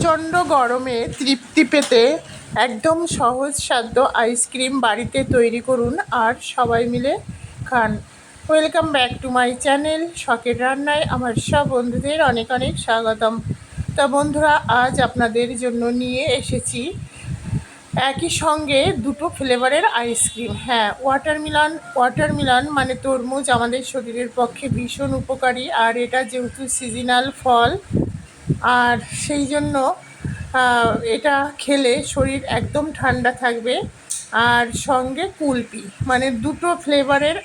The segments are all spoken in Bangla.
প্রচণ্ড গরমে তৃপ্তি পেতে একদম সহজসাধ্য আইসক্রিম বাড়িতে তৈরি করুন আর সবাই মিলে খান। Welcome back to my channel শখের রান্নায় আমার সব বন্ধুদের অনেক অনেক স্বাগতম। তা বন্ধুরা, আজ আপনাদের জন্য নিয়ে এসেছি একই সঙ্গে দুটো ফ্লেভারের আইসক্রিম হ্যাঁ ওয়াটারমিলন ওয়াটারমিলন মানে তরমুজ আমাদের শরীরের পক্ষে ভীষণ উপকারী। আর এটা যেহেতু সিজনাল ফল আর সেই জন্য এটা খেলে শরীর একদম ঠান্ডা থাকবে। আর সঙ্গে কুলপি মানে দুটো ফ্লেভারের,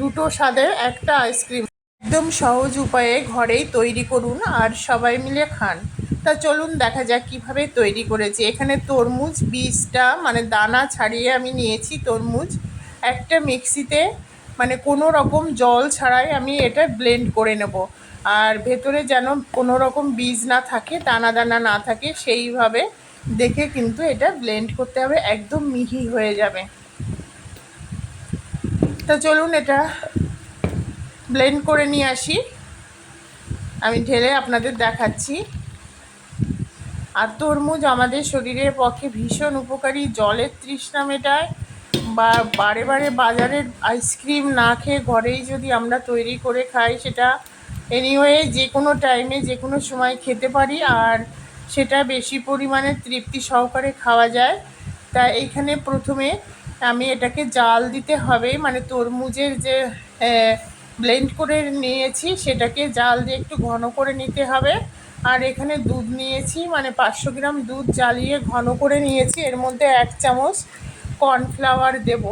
দুটো স্বাদের একটা আইসক্রিম। একদম সহজ উপায়ে ঘরেই তৈরি করুন আর সবাই মিলে খান। তা চলুন দেখা যাক কীভাবে তৈরি করেছি। এখানে তরমুজ, বীজটা মানে দানা ছাড়িয়ে আমি নিয়েছি তরমুজ। একটা মিক্সিতে মানে কোনো রকম জল ছাড়াই আমি এটা ব্লেন্ড করে নেব। আর ভেতরে যেন কোনো রকম বীজ না থাকে দানা দানা না থাকে, সেইভাবে দেখে কিন্তু এটা ব্লেন্ড করতে হবে, একদম মিহি হয়ে যাবে। তা চলুন এটা ব্লেন্ড করে নিয়ে আসি। আমি ঢেলে আপনাদের দেখাচ্ছি। আর তরমুজ আমাদের শরীরের পক্ষে ভীষণ উপকারী, জলের তৃষ্ণা মেটায় বা বারে বারে বাজারের আইসক্রিম না খেয়ে ঘরেই যদি আমরা তৈরি করে খাই, সেটা এনিওয়ে যে কোনো টাইমে যে কোনো সময় খেতে পারি আর সেটা বেশি পরিমাণে তৃপ্তি সহকারে খাওয়া যায়। তা এইখানে প্রথমে আমি এটাকে জাল দিতে হবে মানে তরমুজের যে ব্লেন্ড করে নিয়েছি, সেটাকে জাল দিয়ে একটু ঘন করে নিতে হবে। আর এখানে দুধ নিয়েছি মানে পাঁচশো গ্রাম দুধ জ্বালিয়ে ঘন করে নিয়েছি। এর মধ্যে এক চামচ কর্নফ্লাওয়ার দেব।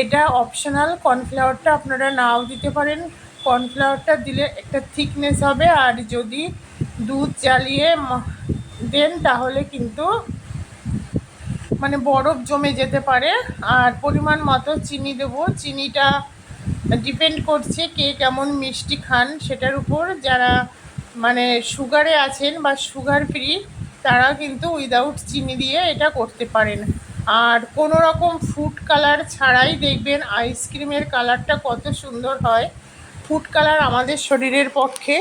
এটা অপশনাল কর্নফ্লাওয়ারটা আপনারা নাও দিতে পারেন। কর্নফ্লাওয়ারটা দিলে একটা থিকনেস হবে, আর যদি দুধ জ্বালিয়ে দেন তাহলে কিন্তু মানে বরফ জমে যেতে পারে। আর পরিমাণ মতো চিনি দেবো। চিনিটা ডিপেন্ড করছে কে কেমন মিষ্টি খান সেটার উপর। যারা মানে সুগারে আছেন বা সুগার ফ্রি, তারা কিন্তু উইদাউট চিনি দিয়ে এটা করতে পারেন। আর কোনো রকম ফুড কালার ছাড়াই দেখবেন, আইসক্রিমের কালারটা কত সুন্দর হয়। ফুড কালার আমাদের শরীরের পক্ষে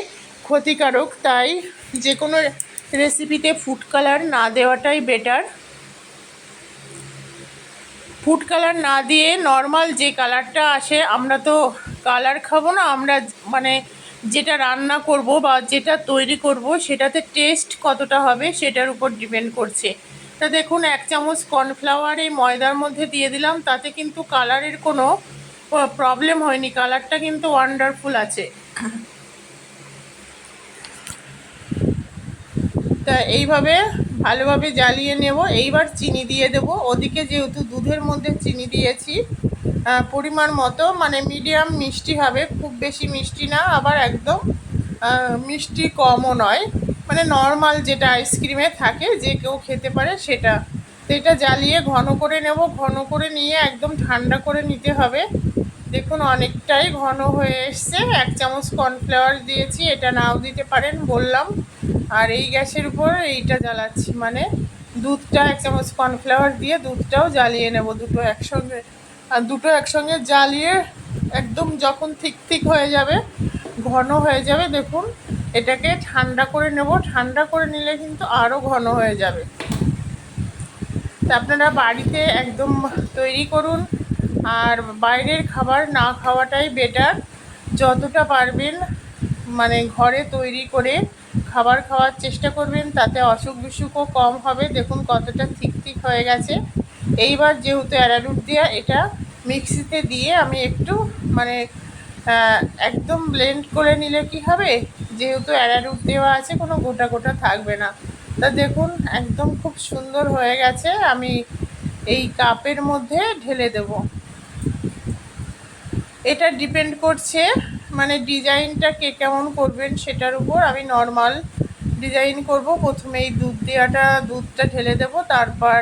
ক্ষতিকারক, তাই যে কোনো রেসিপিতে ফুড কালার না দেওয়াটাই বেটার। ফুড কালার না দিয়ে নর্মাল যে কালারটা আসে, আমরা তো কালার খাব না, আমরা মানে যেটা রান্না করব বা যেটা তৈরি করব, সেটাতে টেস্ট কতটা হবে সেটার উপর ডিপেন্ড করছে। তা দেখুন, এক চামচ কর্নফ্লাওয়ার এই ময়দার মধ্যে দিয়ে দিলাম, তাতে কিন্তু কালারের কোনো প্রবলেম হয়নি কালারটা কিন্তু ওয়ান্ডারফুল আছে। তা এইভাবে ভালোভাবে জ্বালিয়ে নেব, এইবার চিনি দিয়ে দেব। ওদিকে যেহেতু দুধের মধ্যে চিনি দিয়েছি পরিমাণ মতো মানে মিডিয়াম মিষ্টি হবে, খুব বেশি মিষ্টি না, আবার একদম মিষ্টি কমও নয়। মানে নর্মাল যেটা আইসক্রিমে থাকে, যে কেউ খেতে পারে সেটা। এটা জ্বালিয়ে ঘন করে নেব, ঘন করে নিয়ে একদম ঠান্ডা করে নিতে হবে। দেখুন, অনেকটাই ঘন হয়ে এসছে। এক চামচ কর্নফ্লাওয়ার দিয়েছি, এটা নাও দিতে পারেন, বললাম। আর এই গ্যাসের উপর এইটা জ্বালাচ্ছি মানে দুধটা, এক চামচ কর্নফ্লাওয়ার দিয়ে দুধটাও জ্বালিয়ে নেব দুটো একসঙ্গে। আর দুটো একসঙ্গে জ্বালিয়ে একদম যখন ঠিক ঠিক হয়ে যাবে, ঘন হয়ে যাবে, দেখুন, এটাকে ঠান্ডা করে নেব। ঠান্ডা করে নিলে কিন্তু আরও ঘন হয়ে যাবে। তা আপনারা বাড়িতে একদম তৈরি করুন। আর বাইরের খাবার না খাওয়াটাই বেটার যতটা পারবেন মানে ঘরে তৈরি করে খাবার খাওয়ার চেষ্টা করবেন, তাতে অসুখ বিসুখও কম হবে। দেখুন কতটা ঠিক ঠিক হয়ে গেছে। এইবার যেহেতু অ্যারারুট দেওয়া এটা মিক্সিতে দিয়ে আমি একটু মানে একদম ব্লেন্ড করে নিলে কি হবে? যেহেতু অ্যারারুট দেওয়া আছে, কোনো গোটা গোটা থাকবে না। তা দেখুন, একদম খুব সুন্দর হয়ে গেছে। আমি এই কাপের মধ্যে ঢেলে দেব। এটা ডিপেন্ড করছে মানে ডিজাইনটা কে কেমন করবেন সেটার উপর। আমি নর্মাল ডিজাইন করব, প্রথমে এই দুধ দেওয়াটা, দুধটা ঢেলে দেব, তারপর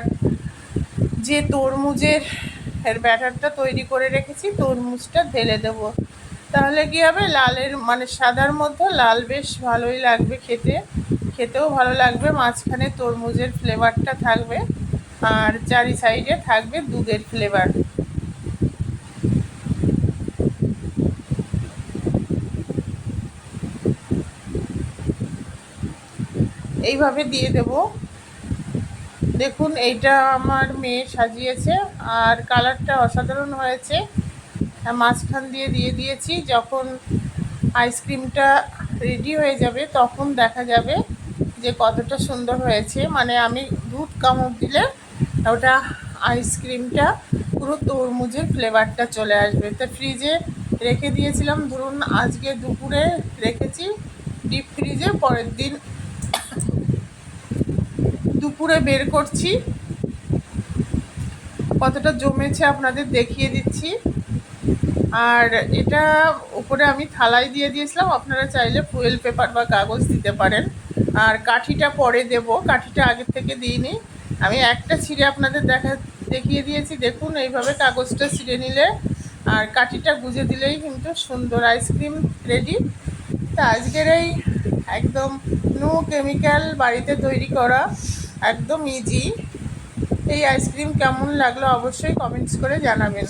যে তরমুজের এর ব্যাটারটা তৈরি করে রেখেছি, তরমুজটা ঢেলে দেব। তাহলে কি হবে? লালের মানে সাদার মধ্যে লাল বেশ ভালোই লাগবে খেতে। খেতেও ভালো লাগবে, মাঝখানে তরমুজের ফ্লেভারটা থাকবে, আর চারি সাইডে থাকবে দুধের ফ্লেভার এইভাবে দিয়ে দেব। দেখুন, এইটা আমার মেয়ে সাজিয়েছে আর কালারটা অসাধারণ হয়েছে। মাঝখান দিয়ে দিয়ে দিয়েছি, যখন আইসক্রিমটা রেডি হয়ে যাবে তখন দেখা যাবে যে কতটা সুন্দর হয়েছে। মানে আমি দুধ কামড় দিলে ওটা আইসক্রিমটা, পুরো তরমুজের ফ্লেভারটা চলে আসবে। তো ফ্রিজে রেখে দিয়েছিলাম। ধরুন, আজকে দুপুরে রেখেছি, ডিপ ফ্রিজে, পরের দিন দুপুরে বের করছি। কতটা জমেছে আপনাদের দেখিয়ে দিচ্ছি। আর এটা উপরে আমি থালায় দিয়ে দিয়েছিলাম, আপনারা চাইলে ফুয়েল পেপার বা কাগজ দিতে পারেন। আর কাঠিটা পরে দেব, কাঠিটা আগের থেকে দিইনি। আমি একটা ছিঁড়ে আপনাদের দেখা, দেখিয়ে দিয়েছি, দেখুন এইভাবে কাগজটা ছিঁড়ে নিলে। আর কাঠিটা গুজে দিলেই কিন্তু সুন্দর আইসক্রিম রেডি তা আজকের এই একদম নো কেমিক্যাল বাড়িতে তৈরি করা। একদম ইজি এই আইসক্রিম কেমন লাগল অবশ্যই কমেন্টস করে জানাবেন।